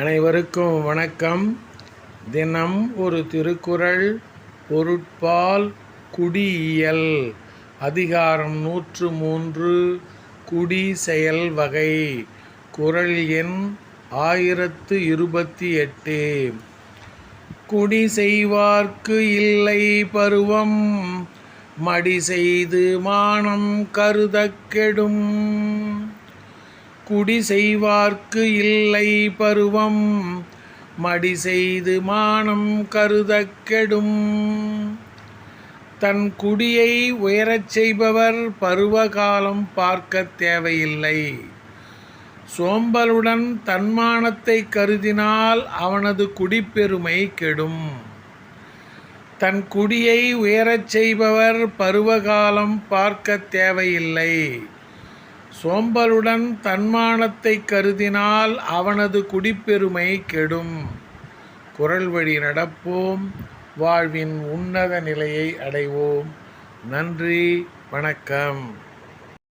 அனைவருக்கும் வணக்கம். தினம் ஒரு திருக்குறள் பொருட்பால் குடியியல் அதிகாரம் நூற்று மூன்று குடி செயல் வகை குறள் எண் ஆயிரத்து இருபத்தி எட்டு. குடி செய்வார்க்கு இல்லை பருவம் மடி செய்து மானம் கருதக் கெடும் குடி செய்வார்க்கு இல்லை பருவம். மடி செய்து மானம் கருதக் கெடும். தன் குடியை உயரச் செய்பவர் பருவகாலம் பார்க்கத் தேவையில்லை. சோம்பலுடன் தன்மானத்தை கருதினால் அவனது குடிப்பெருமை கெடும். தன் குடியை உயரச் செய்பவர் பருவகாலம் பார்க்கத் தேவையில்லை. சோம்பலுடன் தன்மானத்தை கருதினால் அவனது குடிப்பெருமை கெடும். குரல் வழி நடப்போம். வாழ்வின் உன்னத நிலையை அடைவோம். நன்றி. வணக்கம்.